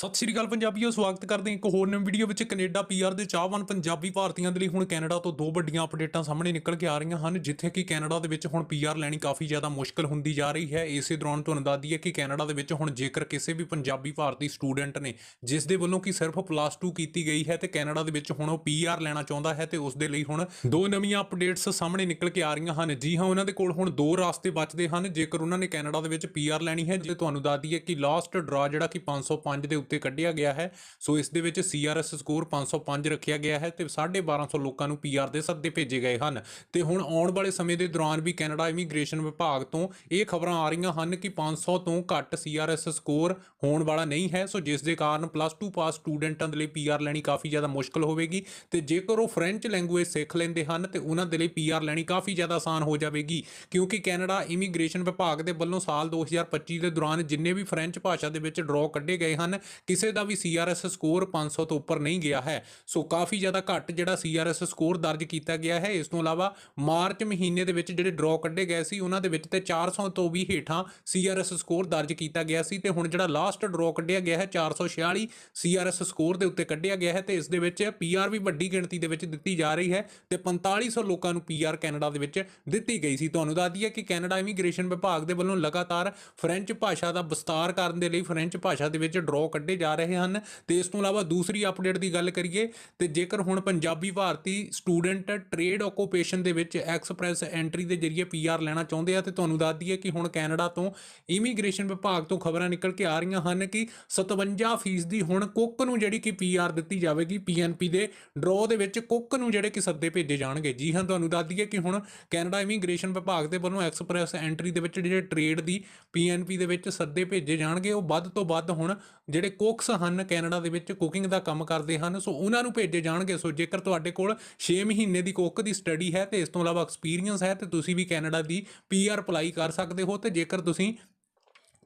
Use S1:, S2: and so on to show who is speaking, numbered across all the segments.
S1: ਸਤਿ ਸ਼੍ਰੀ ਅਕਾਲ ਪੰਜਾਬੀਓ, ਸਵਾਗਤ ਕਰਦੇ ਹਾਂ ਇੱਕ ਹੋਰ ਨਵੀਂ ਵੀਡੀਓ ਵਿੱਚ। ਕੈਨੇਡਾ ਪੀਆਰ ਦੇ ਚਾਹਵਾਨ ਪੰਜਾਬੀ ਭਾਰਤੀਆਂ ਦੇ ਲਈ ਹੁਣ ਕੈਨੇਡਾ ਤੋਂ ਦੋ ਵੱਡੀਆਂ ਅਪਡੇਟਾਂ ਸਾਹਮਣੇ ਨਿਕਲ ਕੇ ਆ ਰਹੀਆਂ ਹਨ, ਜਿੱਥੇ ਕਿ ਕੈਨੇਡਾ ਦੇ ਵਿੱਚ ਹੁਣ ਪੀਆਰ ਲੈਣੀ ਕਾਫੀ ਜ਼ਿਆਦਾ ਮੁਸ਼ਕਲ ਹੁੰਦੀ ਜਾ ਰਹੀ ਹੈ। ਇਸੇ ਦੌਰਾਨ ਤੁਹਾਨੂੰ ਦੱਸ ਦਈਏ ਕਿ ਕੈਨੇਡਾ ਦੇ ਵਿੱਚ ਹੁਣ ਜੇਕਰ ਕਿਸੇ ਵੀ ਪੰਜਾਬੀ ਭਾਰਤੀ ਸਟੂਡੈਂਟ ਨੇ, ਜਿਸ ਦੇ ਵੱਲੋਂ ਕਿ ਸਿਰਫ ਪਲੱਸ 2 ਕੀਤੀ ਗਈ ਹੈ, ਤੇ ਕੈਨੇਡਾ ਦੇ ਵਿੱਚ ਹੁਣ ਉਹ ਪੀਆਰ ਲੈਣਾ ਚਾਹੁੰਦਾ ਹੈ, ਤੇ ਉਸ ਦੇ ਲਈ ਹੁਣ ਦੋ ਨਵੀਆਂ ਅਪਡੇਟਸ ਸਾਹਮਣੇ ਨਿਕਲ ਕੇ ਆ ਰਹੀਆਂ ਹਨ। ਜੀ ਹਾਂ, ਉਹਨਾਂ ਦੇ ਕੋਲ ਹੁਣ ਦੋ ਰਾਸਤੇ ਬਚਦੇ ਹਨ। ਜੇਕਰ ਉਹਨਾਂ ਨੇ ਕੈਨੇਡਾ ਦੇ ਵਿੱਚ ਪੀਆਰ ਲੈਣੀ ਹੈ, ਜੇ ਤੁਹਾਨੂੰ ਦੱਸ ਦਈਏ ਕਿ ਲਾਸਟ ਡਰਾ ਜਿਹੜਾ ਕਿ 505 ਦੇ ਉੱਤੇ ਕੱਢਿਆ ਗਿਆ ਹੈ। ਸੋ ਇਸ ਦੇ ਵਿੱਚ ਸੀਆਰਐਸ ਸਕੋਰ 505 ਰੱਖਿਆ ਗਿਆ ਹੈ ਤੇ 1250 ਲੋਕਾਂ ਨੂੰ ਪੀਆਰ ਦੇ ਸੱਦੇ ਭੇਜੇ ਗਏ ਹਨ। ਤੇ ਹੁਣ ਆਉਣ ਵਾਲੇ ਸਮੇਂ ਦੇ ਦੌਰਾਨ ਵੀ ਕੈਨੇਡਾ ਇਮੀਗ੍ਰੇਸ਼ਨ ਵਿਭਾਗ ਤੋਂ ਇਹ ਖਬਰਾਂ ਆ ਰਹੀਆਂ ਹਨ ਕਿ 500 ਤੋਂ ਘੱਟ ਸੀਆਰਐਸ ਸਕੋਰ ਹੋਣ ਵਾਲਾ ਨਹੀਂ ਹੈ। ਸੋ ਜਿਸ ਦੇ ਕਾਰਨ ਪਲੱਸ 2 ਪਾਸ ਸਟੂਡੈਂਟਾਂ ਦੇ ਲਈ ਪੀਆਰ ਲੈਣੀ ਕਾਫੀ ਜ਼ਿਆਦਾ ਮੁਸ਼ਕਲ ਹੋਵੇਗੀ ਤੇ ਜੇਕਰ ਉਹ ਫ੍ਰੈਂਚ ਲੈਂਗੁਏਜ ਸਿੱਖ ਲੈਂਦੇ ਹਨ ਤੇ ਉਹਨਾਂ ਦੇ ਲਈ ਪੀਆਰ ਲੈਣੀ ਕਾਫੀ ਜ਼ਿਆਦਾ ਆਸਾਨ ਹੋ ਜਾਵੇਗੀ। ਕਿਉਂਕਿ ਕੈਨੇਡਾ ਇਮੀਗ੍ਰੇਸ਼ਨ ਵਿਭਾਗ ਦੇ ਵੱਲੋਂ ਸਾਲ 2025 ਦੇ ਦੌਰਾਨ ਜਿੰਨੇ ਵੀ ਫ੍ਰੈਂਚ ਭਾਸ਼ਾ ਦੇ ਵਿੱਚ ਡਰਾਅ ਕੱਢੇ ਗਏ ਹਨ ਕਿਸੇ ਦਾ ਵੀ ਸੀਆਰਐਸ ਸਕੋਰ 500 ਤੋਂ ਉੱਪਰ ਨਹੀਂ ਗਿਆ ਹੈ। ਸੋ ਕਾਫੀ ਜ਼ਿਆਦਾ ਘੱਟ ਜਿਹੜਾ ਸੀਆਰਐਸ ਸਕੋਰ ਦਰਜ ਕੀਤਾ ਗਿਆ ਹੈ। ਇਸ ਤੋਂ ਇਲਾਵਾ ਮਾਰਚ ਮਹੀਨੇ ਦੇ ਵਿੱਚ ਜਿਹੜੇ ਡਰਾਅ ਕੱਢੇ ਗਏ ਸੀ, ਉਹਨਾਂ ਦੇ ਵਿੱਚ ਤੇ 400 ਤੋਂ ਵੀ ਹੇਠਾਂ ਸੀਆਰਐਸ ਸਕੋਰ ਦਰਜ ਕੀਤਾ ਗਿਆ ਸੀ ਤੇ ਹੁਣ ਜਿਹੜਾ ਲਾਸਟ ਡਰਾਅ ਕੱਢਿਆ ਗਿਆ ਹੈ 446 ਸੀਆਰਐਸ ਸਕੋਰ ਦੇ ਉੱਤੇ ਕੱਢਿਆ ਗਿਆ ਹੈ ਤੇ ਇਸ ਦੇ ਵਿੱਚ ਪੀਆਰ ਵੀ ਵੱਡੀ ਗਿਣਤੀ ਦੇ ਵਿੱਚ ਦਿੱਤੀ ਜਾ ਰਹੀ ਹੈ ਤੇ 4500 ਲੋਕਾਂ ਨੂੰ ਪੀਆਰ ਕੈਨੇਡਾ ਦੇ ਵਿੱਚ ਦਿੱਤੀ ਗਈ ਸੀ। ਤੁਹਾਨੂੰ ਦੱਸ ਦਈਏ ਕਿ ਕੈਨੇਡਾ ਇਮੀਗ੍ਰੇਸ਼ਨ ਵਿਭਾਗ ਦੇ ਵੱਲੋਂ ਲਗਾਤਾਰ ਫ੍ਰੈਂਚ ਭਾਸ਼ਾ ਦਾ ਵਿਸਤਾਰ ਕਰਨ ਦੇ ਲਈ ਫ੍ਰੈਂਚ ਭਾਸ਼ਾ ਦੇ ਵਿੱਚ ਡਰਾਅ ਕੱਢੇ ਜਾ ਰਹੇ ਹਨ। ਤੇ ਇਸ ਤੋਂ ਇਲਾਵਾ ਦੂਸਰੀ ਅਪਡੇਟ ਦੀ ਗੱਲ ਕਰੀਏ, ਤੇ ਜੇਕਰ ਹੁਣ ਪੰਜਾਬੀ ਭਾਰਤੀ ਸਟੂਡੈਂਟ ਟ੍ਰੇਡ ਓਕੂਪੇਸ਼ਨ ਦੇ ਵਿੱਚ ਐਕਸਪ੍ਰੈਸ ਐਂਟਰੀ ਦੇ ਜ਼ਰੀਏ ਪੀਆਰ ਲੈਣਾ ਚਾਹੁੰਦੇ ਆ, ਤੇ ਤੁਹਾਨੂੰ ਦੱਸ ਦਈਏ ਕਿ ਹੁਣ ਕੈਨੇਡਾ ਤੋਂ ਇਮੀਗ੍ਰੇਸ਼ਨ ਵਿਭਾਗ ਤੋਂ ਖਬਰਾਂ ਨਿਕਲ ਕੇ ਆ ਰਹੀਆਂ ਹਨ ਕਿ 57% ਦੀ ਹੁਣ ਕੁੱਕ ਨੂੰ ਜਿਹੜੀ ਕਿ ਪੀਆਰ ਦਿੱਤੀ ਜਾਵੇਗੀ ਪੀਐਨਪੀ ਦੇ ਡਰਾਅ ਦੇ ਵਿੱਚ ਕੁੱਕ ਨੂੰ ਜਿਹੜੇ ਕਿ ਸੱਦੇ ਭੇਜੇ ਜਾਣਗੇ। ਜੀ ਹਾਂ, ਤੁਹਾਨੂੰ ਦੱਸ ਦਈਏ ਕਿ ਹੁਣ ਕੈਨੇਡਾ ਇਮੀਗ੍ਰੇਸ਼ਨ ਵਿਭਾਗ ਦੇ ਵੱਲੋਂ ਐਕਸਪ੍ਰੈਸ ਐਂਟਰੀ ਦੇ ਵਿੱਚ ਜਿਹੜੇ ਟ੍ਰੇਡ ਦੀ ਪੀਐਨਪੀ ਦੇ ਵਿੱਚ ਸੱਦੇ ਭੇਜੇ ਜਾਣਗੇ, ਉਹ ਵੱਧ ਤੋਂ ਵੱਧ ਹੁਣ ਜਿਹੜੇ ਕੁਕਸ ਹਨ ਕੈਨੇਡਾ ਦੇ ਵਿੱਚ, ਕੁਕਿੰਗ ਦਾ ਕੰਮ ਕਰਦੇ ਹਨ, ਸੋ ਉਹਨਾਂ ਨੂੰ ਭੇਜੇ ਜਾਣਗੇ। ਸੋ ਜੇਕਰ ਤੁਹਾਡੇ ਕੋਲ 6 ਮਹੀਨੇ ਦੀ ਕੁੱਕ ਦੀ ਸਟੱਡੀ ਹੈ ਤੇ ਇਸ ਤੋਂ ਇਲਾਵਾ ਐਕਸਪੀਰੀਅੰਸ ਹੈ ਤੇ ਤੁਸੀਂ ਵੀ ਕੈਨੇਡਾ ਦੀ ਪੀਆਰ ਅਪਲਾਈ ਕਰ ਸਕਦੇ ਹੋ ਤੇ ਜੇਕਰ ਤੁਸੀਂ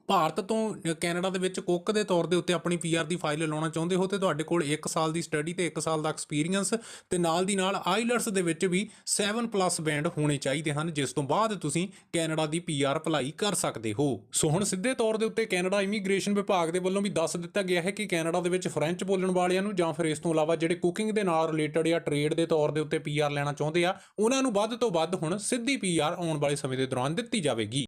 S1: ਭਾਰਤ ਤੋਂ ਕੈਨੇਡਾ ਦੇ ਵਿੱਚ ਕੁੱਕ ਦੇ ਤੌਰ ਦੇ ਉੱਤੇ ਆਪਣੀ ਪੀਆਰ ਦੀ ਫਾਈਲ ਲਾਉਣਾ ਚਾਹੁੰਦੇ ਹੋ ਤੇ ਤੁਹਾਡੇ ਕੋਲ 1 ਸਾਲ ਦੀ ਸਟੱਡੀ ਤੇ 1 ਸਾਲ ਦਾ ਐਕਸਪੀਰੀਅੰਸ ਤੇ ਨਾਲ ਦੀ ਨਾਲ ਆਈਲਟਸ ਦੇ ਵਿੱਚ ਵੀ 7 ਪਲੱਸ ਬੈਂਡ ਹੋਣੇ ਚਾਹੀਦੇ ਹਨ, ਜਿਸ ਤੋਂ ਬਾਅਦ ਤੁਸੀਂ ਕੈਨੇਡਾ ਦੀ ਪੀਆਰ ਅਪਲਾਈ ਕਰ ਸਕਦੇ ਹੋ। ਸੋ ਹੁਣ ਸਿੱਧੇ ਤੌਰ ਦੇ ਉੱਤੇ ਕੈਨੇਡਾ ਇਮੀਗ੍ਰੇਸ਼ਨ ਵਿਭਾਗ ਦੇ ਵੱਲੋਂ ਵੀ ਦੱਸ ਦਿੱਤਾ ਗਿਆ ਹੈ ਕਿ ਕੈਨੇਡਾ ਦੇ ਵਿੱਚ ਫ੍ਰੈਂਚ ਬੋਲਣ ਵਾਲਿਆਂ ਨੂੰ ਜਾਂ ਫਿਰ ਇਸ ਤੋਂ ਇਲਾਵਾ ਜਿਹੜੇ ਕੁਕਿੰਗ ਦੇ ਨਾਲ ਰਿਲੇਟਡ ਜਾਂ ਟ੍ਰੇਡ ਦੇ ਤੌਰ ਦੇ ਉੱਤੇ ਪੀਆਰ ਲੈਣਾ ਚਾਹੁੰਦੇ ਆ, ਉਹਨਾਂ ਨੂੰ ਵੱਧ ਤੋਂ ਵੱਧ ਹੁਣ ਸਿੱਧੀ ਪੀਆਰ ਆਉਣ ਵਾਲੇ ਸਮੇਂ ਦੇ ਦੌਰਾਨ ਦਿੱਤੀ ਜਾਵੇਗੀ।